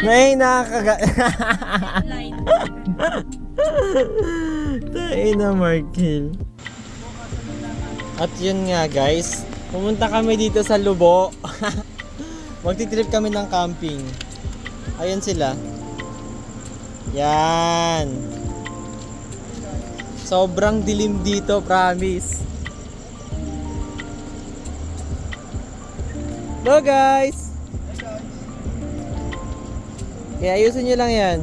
Nay, nakakaga... Tayo na, Markil. At yun nga, guys. Pumunta kami dito sa Lubo. Magtitrip kami ng camping. Ayun sila. Yan. Sobrang dilim dito, promise. Hello, guys! Kaya ayusin nyo lang yan.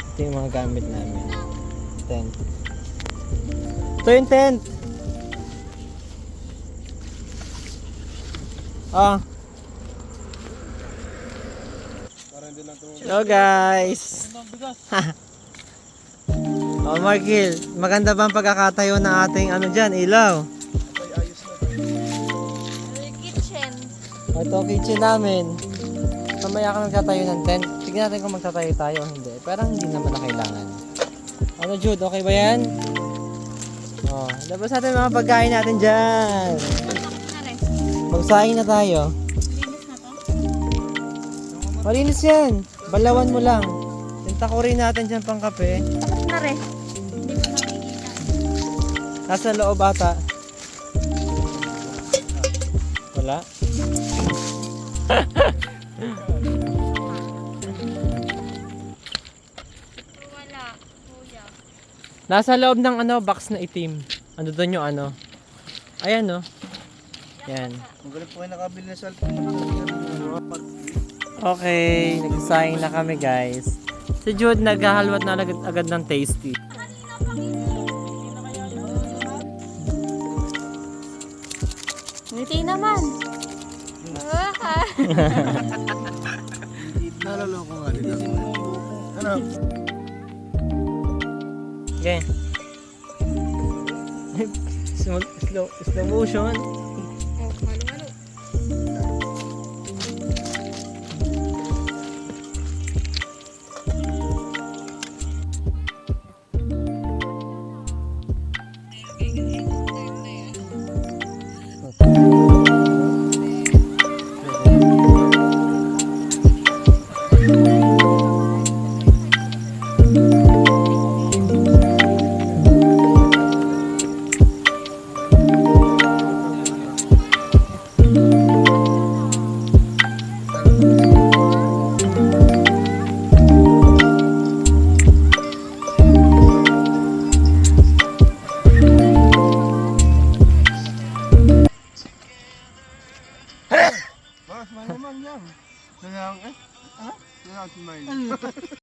Ito yung mga gamit namin. Tent. Ito yung tent. Ah. Hello guys. oh Markil, maganda ba ang pagkakatayo ng ating ano dyan, ilaw? Ito kitchen namin. Mamaya ka magtatayo ng tent. Tignan natin kung magtatayo tayo o hindi. Parang hindi naman na kailangan. Ano Jude, okay ba yan? Oh, labas natin mga pagkain natin dyan. Nare. Magsaing na tayo. Na. Malinis yan. Balawan mo lang. Tinta ko rin natin dyan pang kape. Tapos nare. Hindi ko nakikita. Nasa loob ata. Wala? Wala. Kuya. Nasa loob ng ano, box na itim. Ano doon yung ano? Ayan no. Yan. Ang galing po kayo nakabili ng cellphone. Okay, nagsasayang na kami guys. Si Jude naghahalwat na agad, agad ng tasty. Ngiti naman. Ah, Naloloko nga din ako. Ano? Okay. slow, slow, slow motion. Oh, halo-halo. Mas, smile naman yan. Kaya, eh? Ha? Kaya, smile.